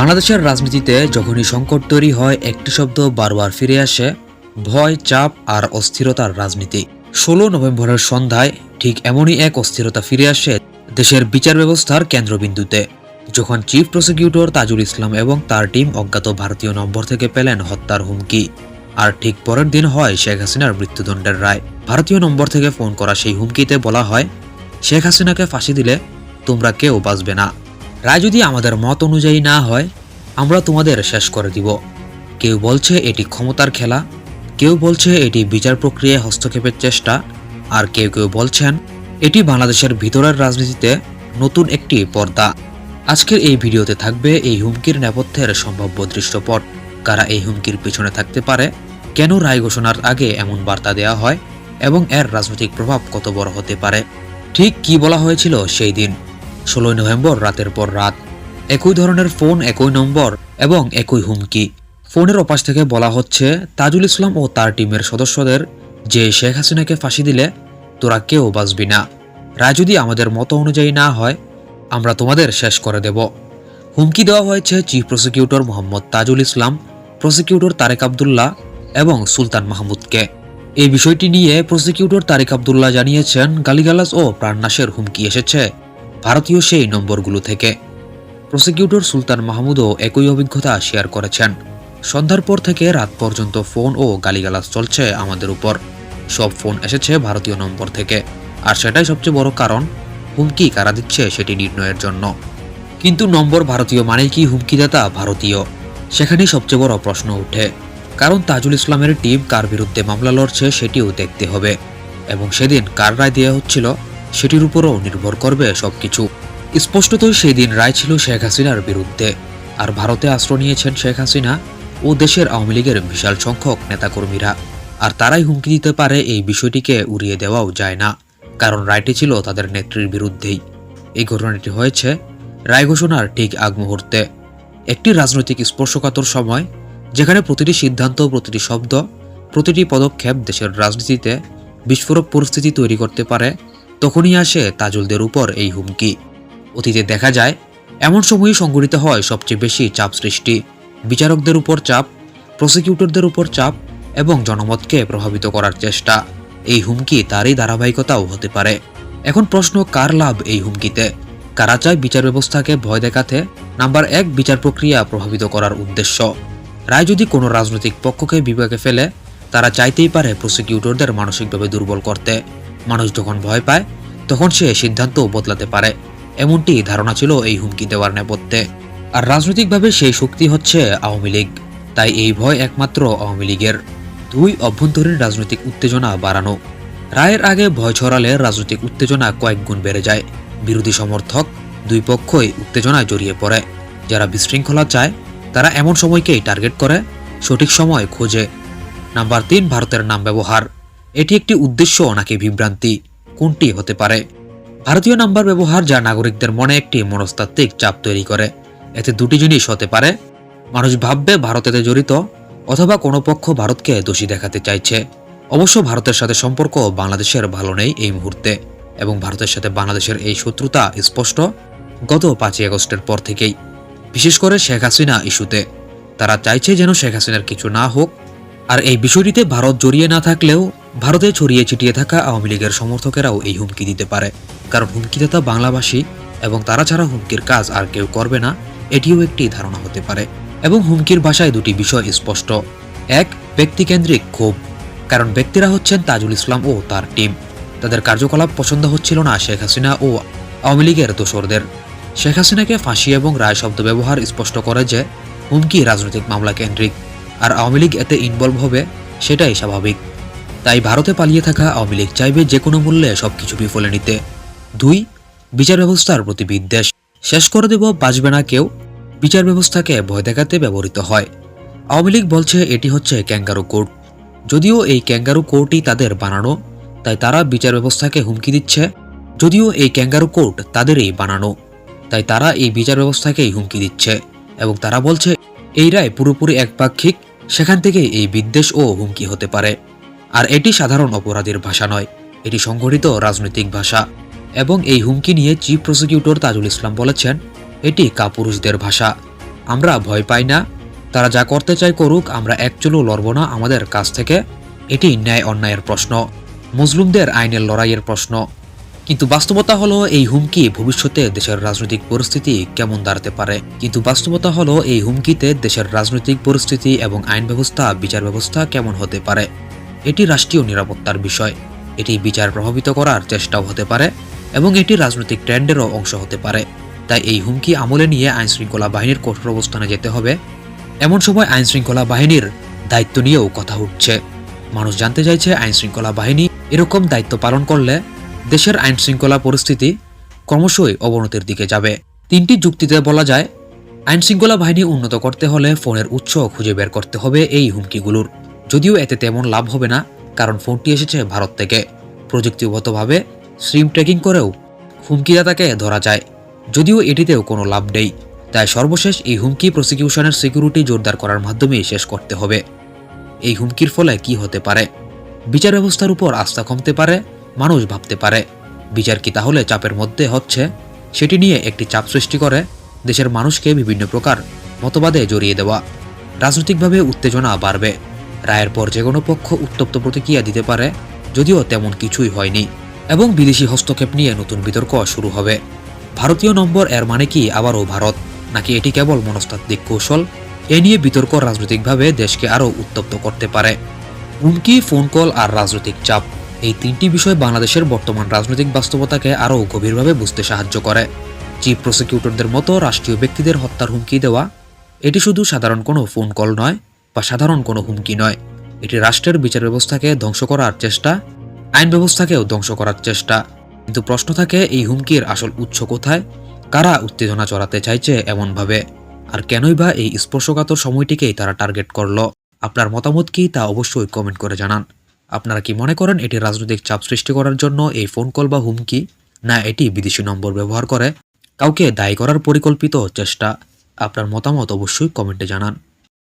বাংলাদেশের রাজনীতিতে যখনই সংকট তৈরি হয়, একটি শব্দ বারবার ফিরে আসে, ভয়, চাপ আর অস্থিরতার রাজনীতি। ষোলো নভেম্বরের সন্ধ্যায় ঠিক এমনই এক অস্থিরতা ফিরে আসে দেশের বিচার ব্যবস্থার কেন্দ্রবিন্দুতে, যখন চিফ প্রসিকিউটর তাজুল ইসলাম এবং তার টিম অজ্ঞাত ভারতীয় নম্বর থেকে পেলেন হত্যার হুমকি। আর ঠিক পরের দিন হয় শেখ হাসিনার মৃত্যুদণ্ডের রায়। ভারতীয় নম্বর থেকে ফোন করা সেই হুমকিতে বলা হয়, শেখ হাসিনাকে ফাঁসি দিলে তোমরা কেউ বাঁচবে না। রায় যদি আমাদের মত অনুযায়ী না হয়, আমরা তোমাদের শেষ করে দিব। কেউ বলছে এটি ক্ষমতার খেলা, কেউ বলছে এটি বিচার প্রক্রিয়ায় হস্তক্ষেপের চেষ্টা, আর কেউ কেউ বলছেন এটি বাংলাদেশের ভিতরের রাজনীতিতে নতুন একটি পর্দা। আজকের এই ভিডিওতে থাকবে এই হুমকির নেপথ্যের সম্ভাব্য দৃশ্যপট। কারা এই হুমকির পিছনে থাকতে পারে? কেন রায় ঘোষণার আগে এমন বার্তা দেওয়া হয়? এবং এর রাজনৈতিক প্রভাব কত বড় হতে পারে? ঠিক কি বলা হয়েছিল সেই দিন? ষোলোই নভেম্বর রাতের পর রাত। একই ধরনের ফোন, একই নম্বর এবং একই হুমকি। ফোনের অপাশ থেকে বলা হচ্ছে, তাজুল ইসলাম ও তার টিমের সদস্যদের যে শেখ হাসিনাকে ফাঁসি দিলে, তোরা কেউ বাঁচবি না। রায় যদি আমাদের মতো অনুযায়ী না হয়, আমরা তোমাদের শেষ করে দেব। হুমকি দেওয়া হয়েছে chief prosecutor Mohammad Tajul Islam, prosecutor Tarek Abdullah এবং সুলতান মাহমুদকে। এই বিষয়টি নিয়ে প্রসিকিউটর তারেক আবদুল্লাহ জানিয়েছেন, গালিগালাজ ও প্রাণনাশের হুমকি এসেছে। ভারতীয় সেই নম্বরগুলো থেকে। প্রসিকিউটর সুলতান মাহমুদও একই অভিজ্ঞতা শেয়ার করেছেন। সন্ধ্যার পর থেকে রাত পর্যন্ত ফোন ও গালিগালাজ চলছে আমাদের উপর। সব ফোন এসেছে ভারতীয় নম্বর থেকে। আর সেটাই সবচেয়ে বড় কারণ, হুমকি কারা দিচ্ছে সেটি নির্ণয়ের জন্য। কিন্তু নম্বর ভারতীয় মানে কি হুমকিদাতা ভারতীয়? সেখানেই সবচেয়ে বড় প্রশ্ন ওঠে কারণ তাজুল ইসলামের টিম কার বিরুদ্ধে মামলা লড়ছে সেটিও দেখতে হবে। এবং সেদিন কার রায় দেওয়া হচ্ছিল সেটির উপরও নির্ভর করবে সবকিছু। স্পষ্টতই সেই দিন রায় ছিল শেখ হাসিনার বিরুদ্ধে। আর ভারতে আশ্রয় নিয়েছেন শেখ হাসিনা ও দেশের আওয়ামী লীগের বিশাল সংখ্যক নেতাকর্মীরা। আর তারাই হুমকি দিতে পারে এই বিষয়টিকে উড়িয়ে দেওয়াও যায় না। কারণ রায়টি ছিল তাদের নেত্রীর বিরুদ্ধেই। এই ঘটনাটি হয়েছে রায় ঘোষণার ঠিক আগ মুহূর্তে। একটি রাজনৈতিক স্পর্শকাতর সময়, যেখানে প্রতিটি সিদ্ধান্ত, প্রতিটি শব্দ, প্রতিটি পদক্ষেপ দেশের রাজনীতিতে বিস্ফোরক পরিস্থিতি তৈরি করতে পারে তখনই আসে তাজুলদের উপর এই হুমকি। অতীতে দেখা যায়, এমন সময়ই সংঘটিত হয় সবচেয়ে বেশি চাপ সৃষ্টি। বিচারকদের উপর চাপ প্রসিকিউটরদের উপর চাপ এবং জনমতকে প্রভাবিত করার চেষ্টা। এই হুমকি তারই ধারাবাহিকতাও হতে পারে। এখন প্রশ্ন, কার লাভ এই হুমকিতে? কারা চায় বিচার ব্যবস্থাকে ভয় দেখাতে? নাম্বার এক, বিচার প্রক্রিয়া প্রভাবিত করার উদ্দেশ্য। রায় যদি কোনো রাজনৈতিক পক্ষকে বিভাগে ফেলে, তারা চাইতেই পারে প্রসিকিউটরদের মানসিকভাবে দুর্বল করতে। মানুষ যখন ভয় পায়, তখন সে সিদ্ধান্ত বদলাতে পারে। এমনটি ধারণা ছিল এই হুমকি দেওয়ার নেপথ্যে। আর রাজনৈতিকভাবে সেই শক্তি হচ্ছে আওয়ামী লীগ। তাই এই ভয় একমাত্র আওয়ামী লীগের। দুই অভ্যন্তরীণ রাজনৈতিক উত্তেজনা বাড়ানো। রায়ের আগে ভয় ছড়ালে রাজনৈতিক উত্তেজনা কয়েক গুণ বেড়ে যায়। বিরোধী সমর্থক দুই পক্ষই উত্তেজনায় জড়িয়ে পড়ে। যারা বিশৃঙ্খলা চায়, তারা এমন সময়কেই টার্গেট করে, সঠিক সময় খোঁজে। নাম্বার তিন, ভারতের নাম ব্যবহার। এটি একটি উদ্দেশ্য নাকি বিভ্রান্তি। কোনটি হতে পারে? ভারতীয় নাম্বার ব্যবহার যা নাগরিকদের মনে একটি মনস্তাত্ত্বিক চাপ তৈরি করে। এতে দুটি জিনিস হতে পারে। মানুষ ভাববে ভারতেতে জড়িত, অথবা কোনো পক্ষ ভারতকে দোষী দেখাতে চাইছে। অবশ্য ভারতের সাথে সম্পর্ক বাংলাদেশের ভালো নেই এই মুহূর্তে, এবং ভারতের সাথে বাংলাদেশের এই শত্রুতা স্পষ্ট গত পাঁচই আগস্টের পর থেকেই। বিশেষ করে শেখ হাসিনা ইস্যুতে। তারা চাইছে যেন শেখ হাসিনার কিছু না হোক, আর এই বিষয়টিতে ভারত জড়িয়ে না থাকলেও ভারতে ছড়িয়ে ছিটিয়ে থাকা আওয়ামী লীগের সমর্থকেরাও এই হুমকি দিতে পারে। কারণ হুমকিদাতা বাংলাভাষী এবং তারা ছাড়া হুমকির কাজ আর কেউ করবে না, এটিও একটি ধারণা হতে পারে এবং হুমকির ভাষায় দুটি বিষয় স্পষ্ট। এক, ব্যক্তিকেন্দ্রিক ক্ষোভ। কারণ ব্যক্তিরা হচ্ছেন তাজুল ইসলাম ও তার টিম। তাদের কার্যকলাপ পছন্দ হচ্ছিল না শেখ হাসিনা ও আওয়ামী লীগের দোসরদের। শেখ হাসিনাকে ফাঁসি এবং রায় শব্দ ব্যবহার স্পষ্ট করে যে, হুমকি রাজনৈতিক মামলা কেন্দ্রিক। আর আওয়ামী লীগ এতে ইনভলভ হবে, সেটাই স্বাভাবিক। তাই ভারতে পালিয়ে থাকা আওয়ামী লীগ চাইবে যে কোনো মূল্যে সবকিছু বিফলে নিতে। দুই, বিচার ব্যবস্থার প্রতি বিদ্বেষ। শেষ করে দেব, বাঁচবে না কেউ। বিচার ব্যবস্থাকে ভয় দেখাতে ব্যবহৃত হয়। আওয়ামী লীগ বলছে এটি হচ্ছে ক্যাঙ্গারু কোর্ট। যদিও এই ক্যাঙ্গারু কোর্টই তাদের বানানো, তাই তারা বিচার ব্যবস্থাকে হুমকি দিচ্ছে। যদিও এই ক্যাঙ্গারু কোর্ট তাদেরই বানানো, তাই তারা এই বিচার ব্যবস্থাকেই হুমকি দিচ্ছে। এবং তারা বলছে, এই রায় পুরোপুরি একপাক্ষিক, সেখান থেকে এই বিদ্বেষ ও হুমকি হতে পারে। আর এটি সাধারণ অপরাধীর ভাষা নয়, এটি সংগঠিত রাজনৈতিক ভাষা। এবং এই হুমকি নিয়ে চিফ প্রসিকিউটর তাজুল ইসলাম বলেছেন, এটি কাপুরুষদের ভাষা। আমরা ভয় পাই না, তারা যা করতে চায় করুক, আমরা এক চুলও লড়ব না, আমাদের কাছ থেকে এটি ন্যায় অন্যায়ের প্রশ্ন, মুসলিমদের আইনের লড়াইয়ের প্রশ্ন। কিন্তু বাস্তবতা হলো, এই হুমকি ভবিষ্যতে দেশের রাজনৈতিক পরিস্থিতি কেমন দাঁড়াতে পারে? কিন্তু বাস্তবতা হলো, এই হুমকিতে দেশের রাজনৈতিক পরিস্থিতি এবং আইন ব্যবস্থা, বিচার ব্যবস্থা কেমন হতে পারে? এটি রাষ্ট্রীয় নিরাপত্তার বিষয়। এটি বিচার প্রভাবিত করার চেষ্টাও হতে পারে এবং এটি রাজনৈতিক ট্রেন্ডেরও অংশ হতে পারে। তাই এই হুমকি আমলে নিয়ে আইনশৃঙ্খলা বাহিনীর কঠোর অবস্থানে যেতে হবে। এমন সময় আইনশৃঙ্খলা বাহিনীর দায়িত্ব নিয়েও কথা উঠছে। মানুষ জানতে চাইছে আইনশৃঙ্খলা বাহিনী এরকম দায়িত্ব পালন করলে দেশের আইনশৃঙ্খলা পরিস্থিতি ক্রমশই অবনতির দিকে যাবে। তিনটি যুক্তিতে বলা যায়, আইনশৃঙ্খলা বাহিনী উন্নত করতে হলে ফোনের উৎস খুঁজে বের করতে হবে এই হুমকিগুলোর। যদিও এতে তেমন লাভ হবে না, কারণ ফোনটি এসেছে ভারত থেকে। প্রযুক্তিগতভাবে স্ট্রিম ট্রেকিং করেও হুমকিদাতাকে ধরা যায়। যদিও এটিতেও কোনো লাভ নেই, তাই সর্বশেষ এই হুমকি প্রসিকিউশনের সিকিউরিটি জোরদার করার মাধ্যমেই শেষ করতে হবে। এই হুমকির ফলে কি হতে পারে? বিচার ব্যবস্থার উপর আস্থা কমতে পারে, মানুষ ভাবতে পারে। বিচার কি তাহলে চাপের মধ্যে হচ্ছে? সেটি নিয়ে একটি চাপ সৃষ্টি করে দেশের মানুষকে বিভিন্ন প্রকার মতবাদে জড়িয়ে দেওয়া। রাজনৈতিকভাবে উত্তেজনা বাড়বে। রায়ের পর যে কোনো পক্ষ উত্তপ্ত প্রতিক্রিয়া দিতে পারে, যদিও তেমন কিছুই হয়নি, এবং বিদেশি হস্তক্ষেপ নিয়ে নতুন বিতর্ক শুরু হবে। ভারতীয় নম্বর এর মানে কি আবারও ভারত, নাকি এটি কেবল মনস্তাত্ত্বিক কৌশল? এ নিয়ে বিতর্ক রাজনৈতিকভাবে দেশকে আরও উত্তপ্ত করতে পারে। হুমকি, ফোন কল আর রাজনৈতিক চাপ, এই তিনটি বিষয় বাংলাদেশের বর্তমান রাজনৈতিক বাস্তবতাকে আরও গভীরভাবে বুঝতে সাহায্য করে। চিফ প্রসিকিউটরদের মতো রাষ্ট্রীয় ব্যক্তিদের হত্যার হুমকি দেওয়া, এটি শুধু সাধারণ কোনো ফোন কল নয় বা সাধারণ কোনো হুমকি নয়। এটি রাষ্ট্রের বিচার ব্যবস্থাকে ধ্বংস করার চেষ্টা, আইন ব্যবস্থাকেও ধ্বংস করার চেষ্টা। কিন্তু প্রশ্ন থাকে, এই হুমকির আসল উৎস কোথায়? কারা উত্তেজনা চড়াতে চাইছে এমনভাবে? আর কেনই বা এই স্পর্শকাতর সময়টিকেই তারা টার্গেট করল? আপনার মতামত কি তা অবশ্যই কমেন্ট করে জানান। আপনারা কি মনে করেন এটি রাজনৈতিক চাপ সৃষ্টি করার জন্য এই ফোন কল বা হুমকি, না এটি বিদেশি নম্বর ব্যবহার করে? কাউকে দায়ী করার পরিকল্পিত চেষ্টা। আপনার মতামত অবশ্যই কমেন্টে জানান।